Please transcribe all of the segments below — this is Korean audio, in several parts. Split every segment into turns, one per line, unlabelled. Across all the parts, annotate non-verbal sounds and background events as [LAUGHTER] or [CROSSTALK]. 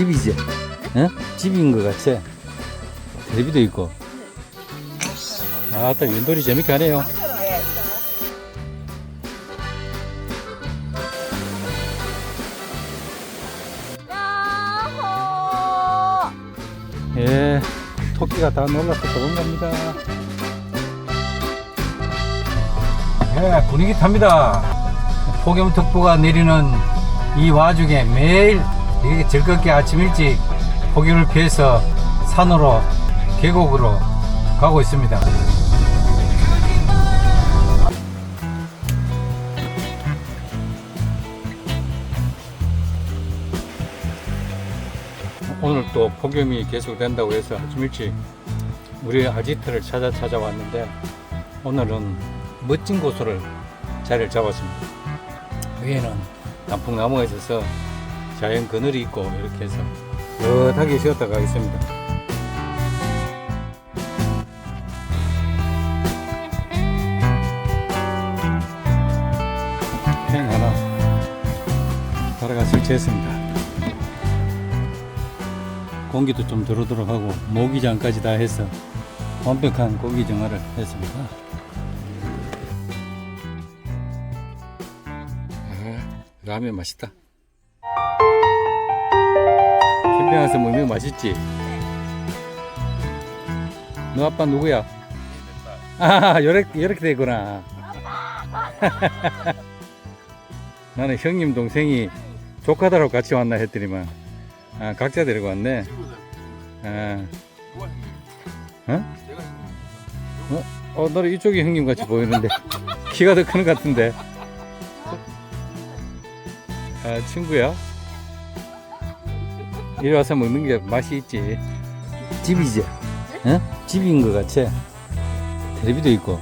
집이지? 응? 집인 것 같지? 텔레비도 있고. 아, 또 윈돌이 재밌게 하네요. 예, 토끼가 다 놀라서 도망갑니다. 예, 분위기 탑니다. 폭염특보가 내리는 이 와중에 매일 이렇게 즐겁게 아침 일찍 폭염을 피해서 산으로 계곡으로 가고 있습니다. 오늘 또 폭염이 계속된다고 해서 아침 일찍 우리 아지트를 찾아 찾아왔는데 오늘은 멋진 곳으로 자리를 잡았습니다. 위에는 단풍나무가 있어서 자연 그늘이 있고 이렇게 해서 어하게 쉬었다 가겠습니다. 행 하나 달아가 설치했습니다. 공기도 좀 들어오도록 하고 모기장까지 다 해서 완벽한 고기 정화를 했습니다. 아, 라면 맛있다. 와서 먹는 거 맛있지? 너 아빠 누구야? 아, 요렇게, 요렇게 되구나. 나는 형님 동생이 조카들하고 같이 왔나 했더니만 아, 각자 데리고 왔네. 아, 어? 어? 어, 너는 이쪽이 형님 같이 보이는데 [LAUGHS] 키가 더큰것 같은데. 아, 친구야. 이리 와서 먹는 게 맛이 있지. 집이지? 어? 집인 것 같지? 텔레비도 있고.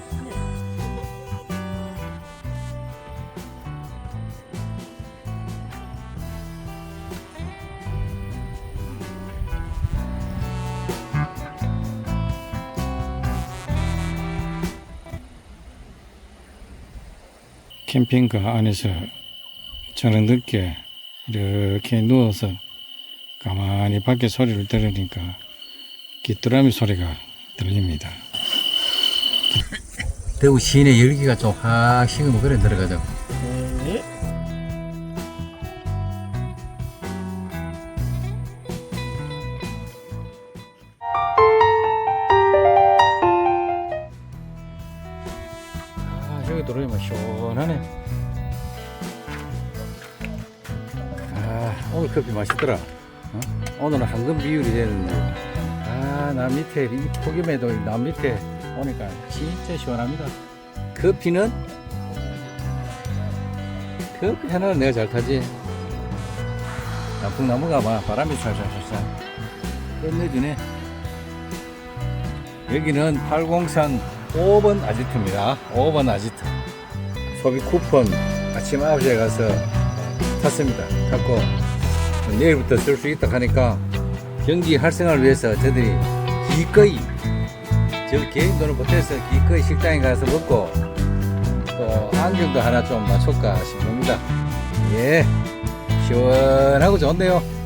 캠핑카 안에서 저는 늦게 이렇게 누워서 가만히 밖에 소리를 들으니까 귀뚜라미 소리가 들립니다. 대구 시내 열기가 좀 확 식으면 그래 들어가자고. 아. 아, 맛있더라. 어? 오늘은 황금 비율이 되는데. 아, 나 밑에, 이 폭염에도 나 밑에 오니까 진짜 시원합니다. 커피는? 커피 하나는 내가 잘 타지. 단풍나무가 막 바람이 살살살살 끝내주네. 여기는 803 5번 아지트입니다. 5번 아지트. 소비 쿠폰 아침 9시에 가서 탔습니다. 탔고 내일부터 쓸 수 있다 하니까 경기 활성화를 위해서 저들이 기꺼이 저 개인 돈을 보태서 기꺼이 식당에 가서 먹고 또 안경도 하나 좀 맞출까 싶습니다. 예, 시원하고 좋네요.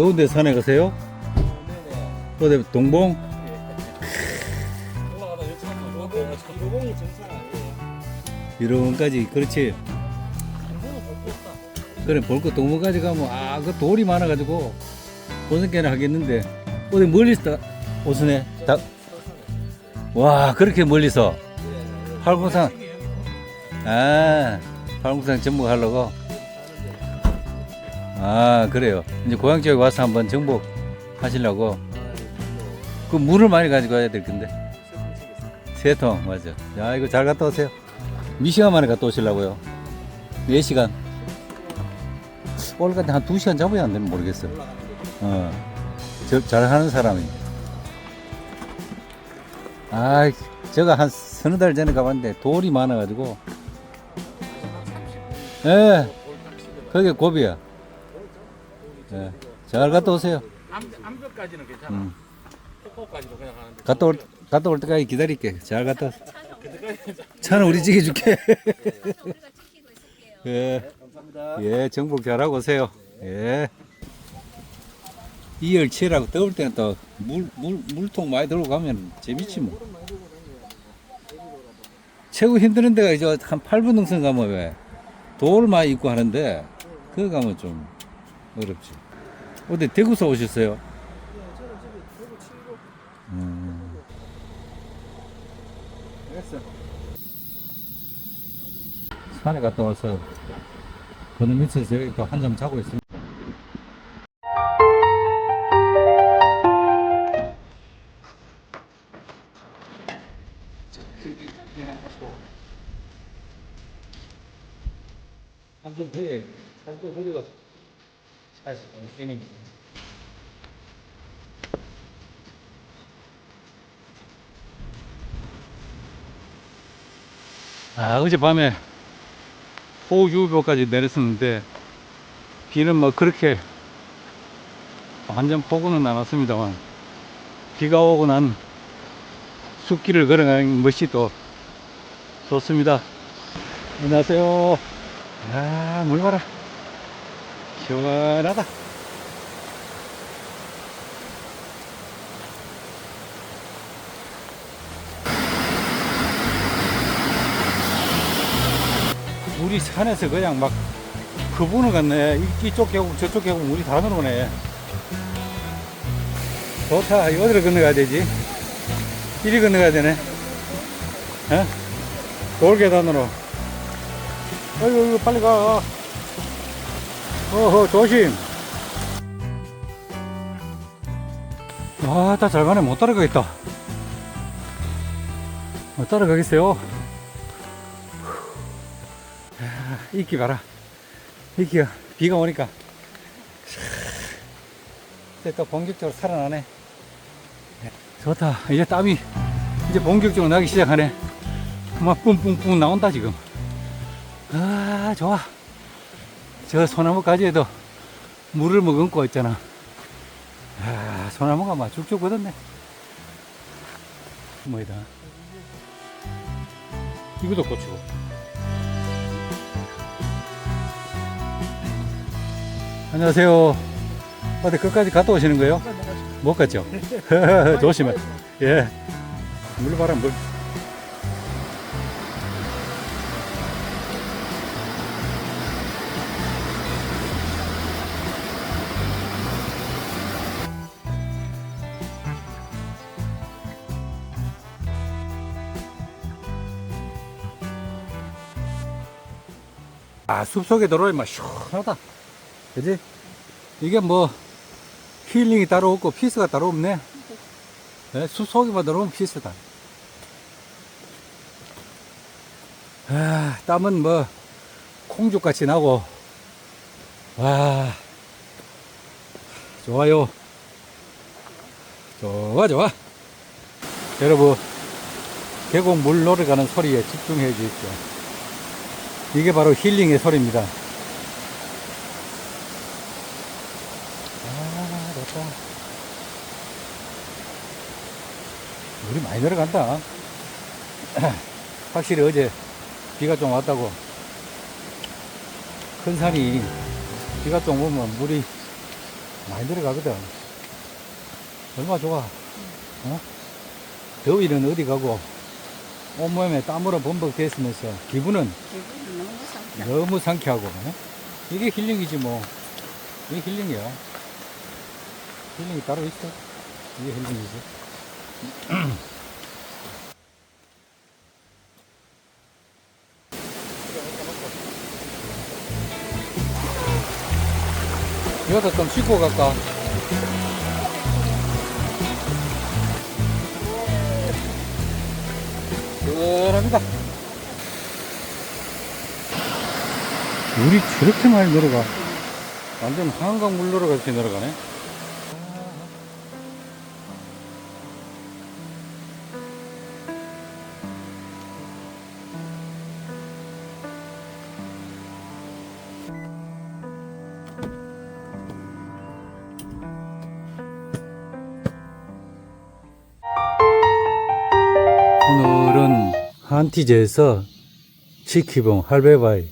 더운데 산에 가세요? 어디 동봉? 이런까지 그렇지 그래 볼거 동봉까지 가면 아그 돌이 많아가지고 고생께나 하겠는데 어디 멀리서 다 오스네 다. 와 그렇게 멀리서 팔공산 아 팔공산 정복하려고 아 그래요. 이제 고향 지역에 와서 한번 정복 하시려고. 그 물을 많이 가지고 와야 될 건데. 세 통 맞아. 야 이거 잘 갔다 오세요. 몇 시간 만에 갔다 오시려고요. 4시간. 오늘 같은 한 2시간 잡아야 안 되면 모르겠어 어, 저, 잘하는 사람이. 아 제가 한 서너 달 전에 가봤는데 돌이 많아가지고. 예. 그게 고비야. 예. 잘 갔다 오세요.
암, 암벽까지는 괜찮아.
음.
폭포까지도 그냥 가는데.
갔다 올, 갔다 올 때까지 기다릴게. 잘 갔다 와. 차는 우리 지켜줄게. [LAUGHS] 예.
감사합니다.
예, 정복 잘하고 오세요. 예. 이열치라고 더울 때는 또 물, 물, 물통 많이 들고 가면 재밌지 뭐. 최고 힘드는 데가 이제 한 8분 능선 가면 왜? 돌 많이 있고 하는데, 그거 가면 좀 어렵지. 어디 대구서 오셨어요? 음. 산에 갔다 와서 그놈 밑에서 여기 또 한잠 자고 있습니다. 한점 해. 한점 흘리고 차에서 뛰는 어젯밤에 호우주의보까지 내렸었는데 비는 뭐 그렇게 완전 폭우는 안 왔습니다만 비가 오고 난 숲길을 걸어가는 것이 또 좋습니다. 안녕하세요. 아, 물 봐라. 시원하다. 물이 산에서 그냥 막 그분을 갔네. 이- 이쪽 계곡, 저쪽 계곡 물이 다 들어오네. 좋다. 어디로 건너가야 되지? 이리 건너가야 되네. 어? 돌계단으로. 어이구, 어이구, 빨리 가. 어허, 조심. 아, 다잘 가네. 못 따라가겠다. 못 따라가겠어요. 이끼 봐라. 이끼가 비가 오니까 또 본격적으로 살아나네. 좋다. 이제 땀이 이제 본격적으로 나기 시작하네. 막 뿜뿜뿜 나온다 지금. 아 좋아. 저 소나무까지에도 물을 머금고 있잖아. 아 소나무가 막 쭉쭉 뻗었네. 뭐이다. 이것도 고추고. 안녕하세요. 어디 끝까지 갔다 오시는 거예요? 못 갔죠? [LAUGHS] 조심해. 예. 물 봐라, 물. 아, 숲속에 들어오면 시원하다. 그지? 이게 뭐 힐링이 따로 없고 피스가 따로 없네. 네, 숲속에만 들어오면 피스다. 아, 땀은 뭐 콩죽같이 나고 와 좋아요. 좋아 좋아. 여러분 계곡 물 노래 가는 소리에 집중해 주십시오. 이게 바로 힐링의 소리입니다. 아, 좋다. 많이 내려간다. [CLEARS THROAT] 확실히 어제 비가 좀 왔다고. 큰 산이 비가 좀 오면 물이 많이 내려가거든. 얼마 좋아. 어? 더위는 어디 가고, 온몸에 땀으로 기분은
기분이 너무 상쾌.
너무 상쾌하고 어? 이게 힐링이지 뭐 이게 힐링이야 힐링이 따로 있어 이게 힐링이지 [CLEARS THROAT] 이것도 좀 씻고 갈까 시원합니다 물이 저렇게 많이 늘어가. 완전 한강 물 늘어가듯이 늘어가네. 한티제에서 치키봉, 할배바위,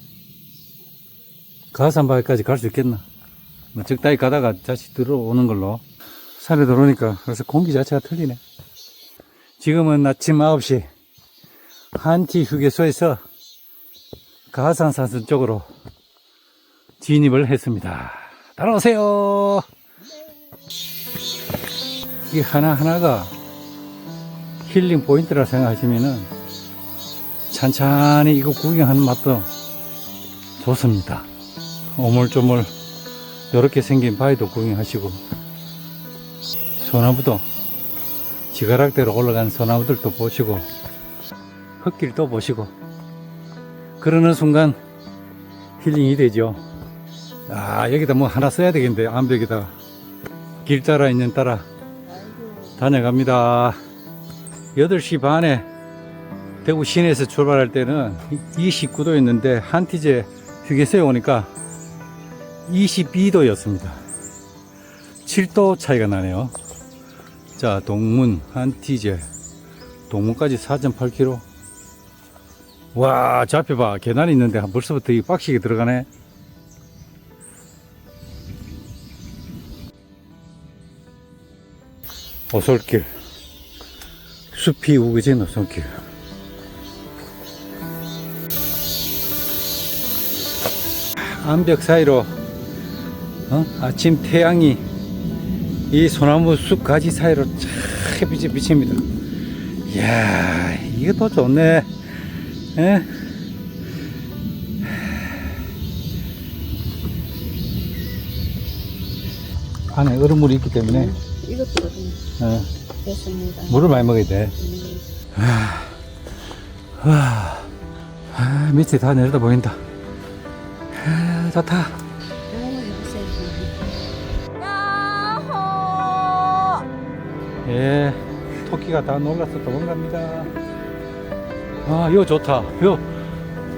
가산바위까지 갈 수 있겠나? 뭐 적당히 가다가 다시 들어오는 걸로. 산에 들어오니까 그래서 공기 자체가 틀리네. 지금은 아침 9시 한티 휴게소에서 가산사선 쪽으로 진입을 했습니다. 따라오세요. 이 하나하나가 힐링 포인트라 생각하시면은 찬찬히 이거 구경하는 맛도 좋습니다. 오물조물 이렇게 생긴 바위도 구경하시고 소나무도 지가락대로 올라간 소나무들도 보시고 흙길도 보시고 그러는 순간 힐링이 되죠. 아 여기다 뭐 하나 써야 되겠는데 암벽에다가 길 따라 있는 따라 다녀갑니다. 8시 반에 대구 시내에서 출발할 때는 29도였는데 한티제 휴게소에 오니까 22도였습니다. 7도 차이가 나네요. 자, 동문, 한티제, 동문까지 4.8km. 와, 저 앞에 봐. 계단이 있는데 벌써부터 이 빡시게 들어가네. 오솔길. 숲이 우거진 오솔길. 암벽 사이로 어? 아침 태양이 이 소나무 숲 가지 사이로 쫙 햇빛이 비칩니다. 이야, 이게 더 좋네. 예? 안에 얼음물이 있기 때문에
이것도 좀
어,
됐습니다.
물을 많이 먹어야 돼.
음,
와, 아, 밑에 다 내려다 보인다. 아, 좋다.
오, 여보세요.
예, 토끼가 다 놀라서 도망갑니다. 아, 이거 좋다. 요,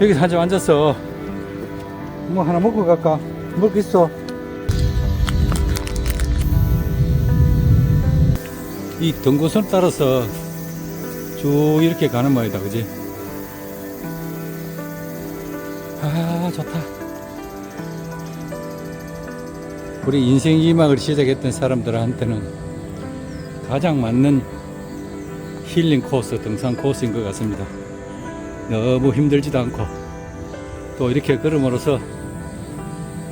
여기 사진 앉았어. 뭐 하나 먹고 갈까? 먹을 거 있어. 이 등고선 따라서 쭉 이렇게 가는 모양이다, 그지? 아, 좋다. 우리 인생 이막을 시작했던 사람들한테는 가장 맞는 힐링 코스, 등산 코스인 것 같습니다. 너무 힘들지도 않고 또 이렇게 걸음으로써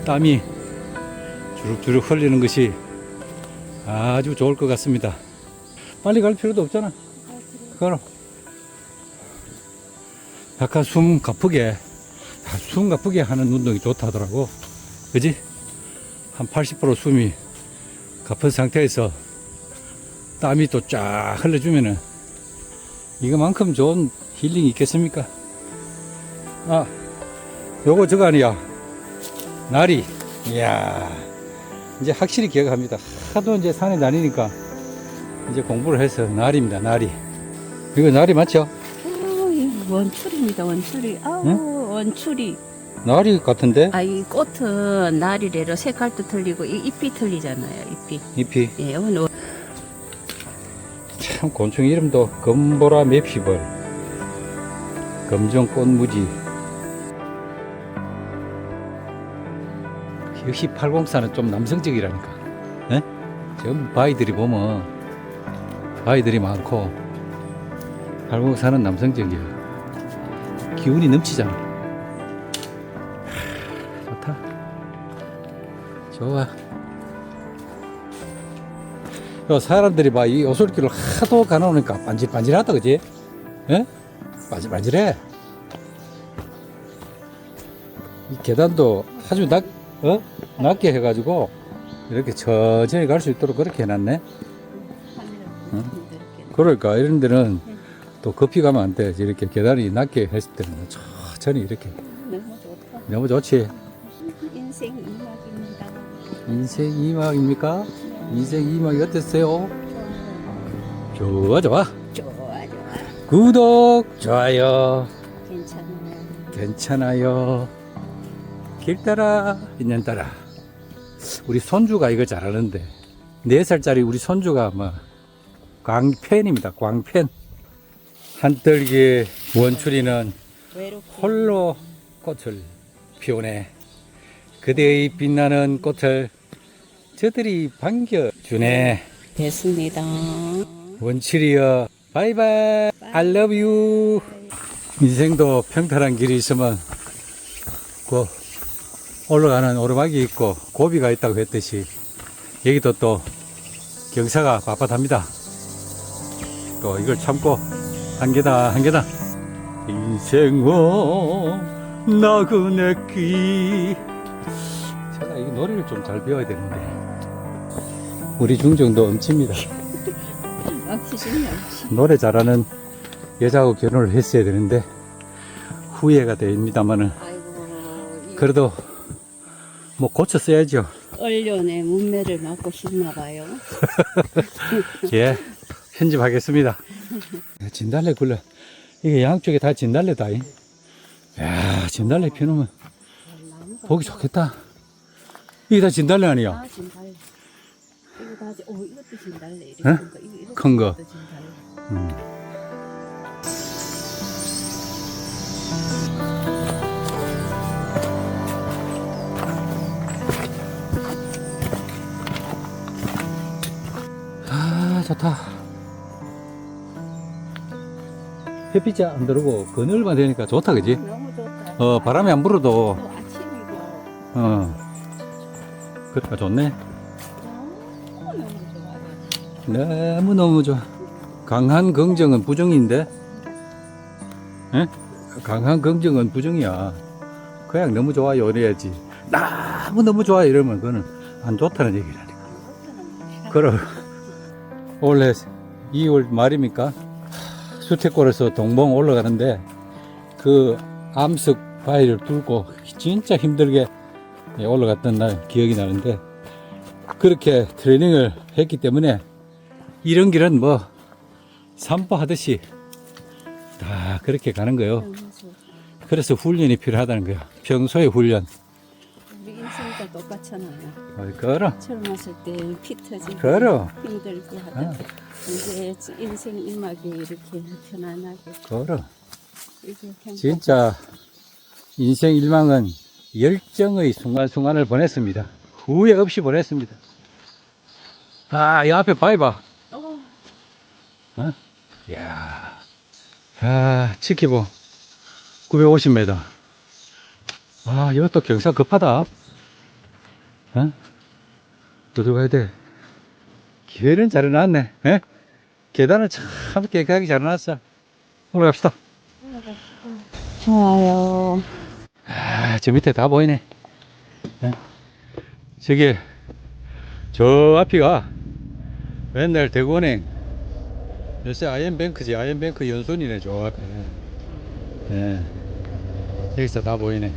땀이 주룩주룩 흘리는 것이 아주 좋을 것 같습니다. 빨리 갈 필요도 없잖아. 그럼 약간 숨 가쁘게 아, 숨 가쁘게 하는 운동이 좋다더라고. 그지? 한 80% 숨이 가쁜 상태에서 땀이 또 쫙 흘러주면은 이거만큼 좋은 힐링이 있겠습니까? 아, 요거 저거 아니야. 나리. 이야, 이제 확실히 기억합니다. 하도 이제 산에 다니니까 이제 공부를 해서 나리입니다, 나리. 이거 나리 맞죠?
오, 이거 원추리입니다, 원추리. 아우, 원추리.
나리 같은데?
아, 이 꽃은 나리래로 색깔도 틀리고, 이 잎이 틀리잖아요, 잎이.
잎이.
예, 원-
참 곤충 이름도 금보라 맵시벌 검정 꽃무지 역시 804는 좀 남성적이라니까 예? 전부 바위들이 보면 바위들이 많고 804는 남성적이야 기운이 넘치잖아 좋아 요 사람들이 막 이 오솔길을 하도 가놓으니까 반질반질하다 그지? 예? 반질반질해 이 계단도 아주 낮, 어? 낮게 해가지고 이렇게 천천히 갈 수 있도록 그렇게 해놨네 응? 그러니까 이런 데는 또 급히 가면 안 돼. 이렇게 계단이 낮게 했을 때는 천천히 이렇게
좋다.
너무 좋지.
인생 이막입니다.
인생 이막입니까? 인생 이막이 어땠어요? 좋아 좋아.
좋아, 좋아.
구독 좋아요.
괜찮아요.
괜찮아요. 길 따라 있는 따라. 우리 손주가 이거 잘하는데 네 살짜리 우리 손주가 뭐 광팬입니다. 광팬. 한떨기 원추리는 홀로 꽃을 피우네. 그대의 빛나는 꽃을 저들이 반겨주네.
됐습니다.
원칠이여 바이바이. I love you. 인생도 평탄한 길이 있으면 그 올라가는 오르막이 있고 고비가 있다고 했듯이 여기도 또 경사가 빳빳합니다. 또 이걸 참고 한 계단 한 계단 인생은 나그네 끼. 제가 이 노래를 좀 잘 배워야 되는데 우리 중정도 엄칩니다. [LAUGHS] 노래 잘하는 여자하고 결혼을 했어야 되는데 후회가 됩니다만은
아이고.
그래도 뭐 고쳤어야죠.
얼련의 문매를 맞고 싶나 봐요. [LAUGHS]
예, 편집하겠습니다. [LAUGHS] 진달래 굴러 이게 양쪽에 다 진달래다. 이. 야, 진달래 피우면 보기 좋겠다. 이게 다 진달래 아니야?
아, 진달래. 이거 다, 지- 오, 이것도 진달래. 이렇게
응?
큰 거. 이거, 이것도
큰 거.
진달래.
음. 아 좋다 햇빛이 안 들어오고 그늘만 되니까 좋다 그지?
너무 좋다.
어 바람이 안 불어도
또 아침이고.
어 그러니까 좋네 너무너무 좋아. 강한 긍정은 부정인데. 에? 강한 긍정은 부정이야. 그냥 너무 좋아요 이래야지. 너무너무 좋아 이러면 그거는 안 좋다는 얘기라니까. 그럼 원래 2월 말입니까? 수태골에서 동봉 올라가는데 그 암석 바위를 뚫고 진짜 힘들게 올라갔던 날 기억이 나는데 그렇게 트레이닝을 했기 때문에 이런 길은 뭐 산보하듯이 다 그렇게 가는 거예요. 그래서 훈련이 필요하다는 거예요. 평소에 훈련.
우리 인생도 똑같잖아요.
어이, 걸어,
젊었을 때피 터지고
걸어,
힘들고 하다
아.
이제 인생 일막이 이렇게 편안하게
걸어.
행복-
진짜 인생 일망은 열정의 순간순간을 보냈습니다. 후회 없이 보냈습니다. 아, 이 앞에 바위 봐.
어,
어? 이야. 아, 치키보. 950m. 아, 이것도 경사 급하다. 어? 또 들어가야 돼. 기회는 잘 해놨네. 예? 계단을 참 깨끗하게 잘 해놨어. 올라갑시다.
좋아요.
아, 저 밑에 다 보이네. 예? 저기, 저 앞이가 맨날 대구은행, 요새 아이엠뱅크지, 아이엠뱅크 연손이네, 저 앞에. 예. 여기서 다 보이네.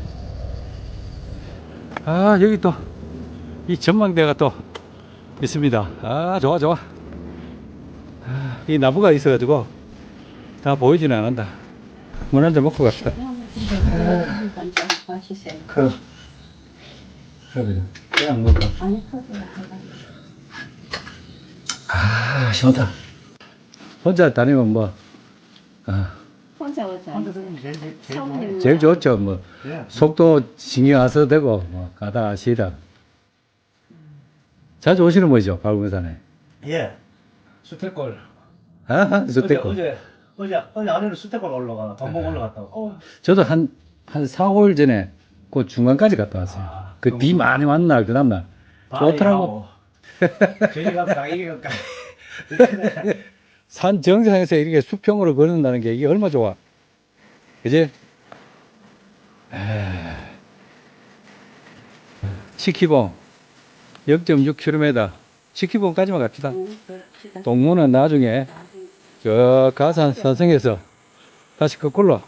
아, 여기 또, 이 전망대가 또 있습니다. 아, 좋아, 좋아. 아, 이 나무가 있어 가지고 다 보이지는 않는다. 물 한잔 먹고 갑시다.
한잔.
그, 그래, 그냥 먹어.
아니, 커피야.
아, 시원하다. 혼자 다니면 뭐, 아,
혼자 오자. 사모님
제일 좋죠. 뭐, 속도 신경 안 써도 되고, 뭐, 가다 시다. 자주 오시는 분이죠, 발군산에.
예. 수태골.
아,
어제,
좋대고.
어제, 어제, 어제 안에는 수태골 올라가, 동봉 올라갔다고. 어.
저도 한, 한 4, 5일 전에 그 중간까지 갔다 왔어요.
아,
그 비 많이 왔는 날, 그 다음날. 좋더라고.
저희 가서 다 이기니까.
산 정상에서 이렇게 수평으로 걷는다는 게 이게 얼마 좋아. 그지? 에... 치키봉 0.6km 치키봉까지만 갑시다.
응, 그럽시다.
동무는 나중에 저 가산 산성에서 다시 거꾸로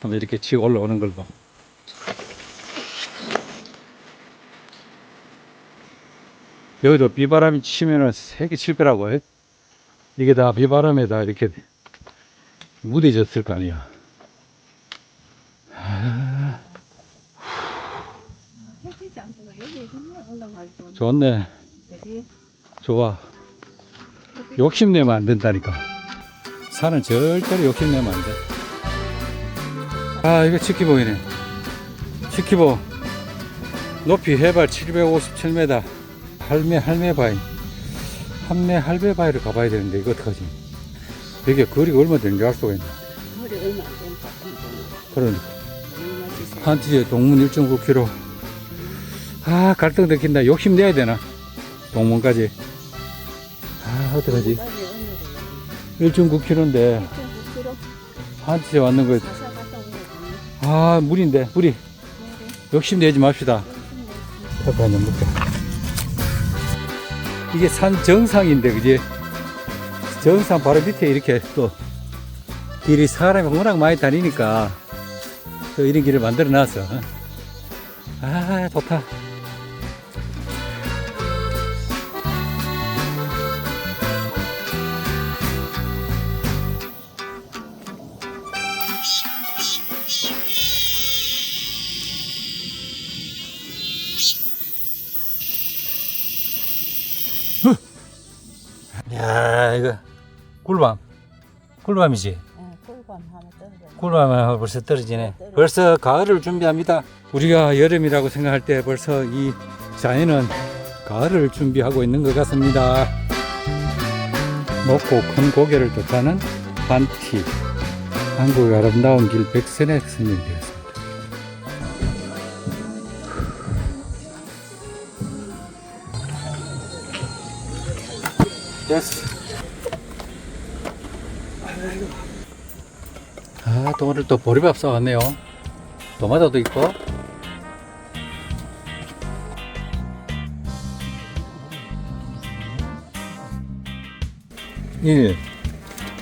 한번 이렇게 치고 올라오는 걸로. 여기도 비바람이 치면은 세계 칠배라고 해. 이게 다 비바람에 다 이렇게 무뎌졌을 거 아니야. 좋네. 좋아. 욕심내면 안 된다니까. 산은 절대로 욕심내면 안 돼. 아, 이거 치키보이네. 치키보. 높이 해발 757m. 할매, 할매 바위. 할매, 할매바위를 가봐야 되는데, 이거 어떡하지? 이게 거리가 얼마 되는지 알 수가 있나?
머리 얼마 안 되는 것
그러니까. 한 티에 동문 1.9km. 아, 갈등 느낀다. 욕심내야 되나? 동문까지. 아, 어떡하지? 1.9km인데, 한 티에 왔는 거, 아, 물인데, 물이. 욕심내지 맙시다. 커피 한잔 먹자. 이게 산 정상인데, 그지? 정상 바로 밑에 이렇게 또, 길이 사람이 워낙 많이 다니니까, 또 이런 길을 만들어 놨어. 어? 아, 좋다. 꿀밤이지. 꿀밤이 벌써 떨어지네. 벌써 가을을 준비합니다. 우리가 여름이라고 생각할 때 벌써 이 자연은 가을을 준비하고 있는 것 같습니다. 높고 큰 고개를 뜻하는 반티. 한국의 아름다운 길 백선에 선정되었습니다. 됐어. 아, 또 오늘 또 보리밥 싸왔네요. 도마토도 있고. 일,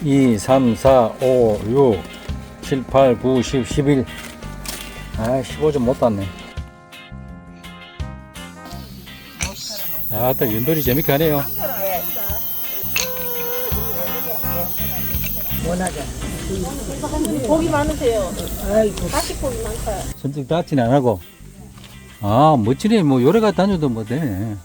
이, 삼, 사, 오, 육, 칠, 팔, 구, 십, 십일. 아, 15점 못 봤네. 아, 또 윤돌이 재밌게 하네요.
고기 많으세요. 다시 고기 많다.
선택 다치는 안 하고. 아, 멋지네. 뭐, 요래 가 다녀도 뭐 되네.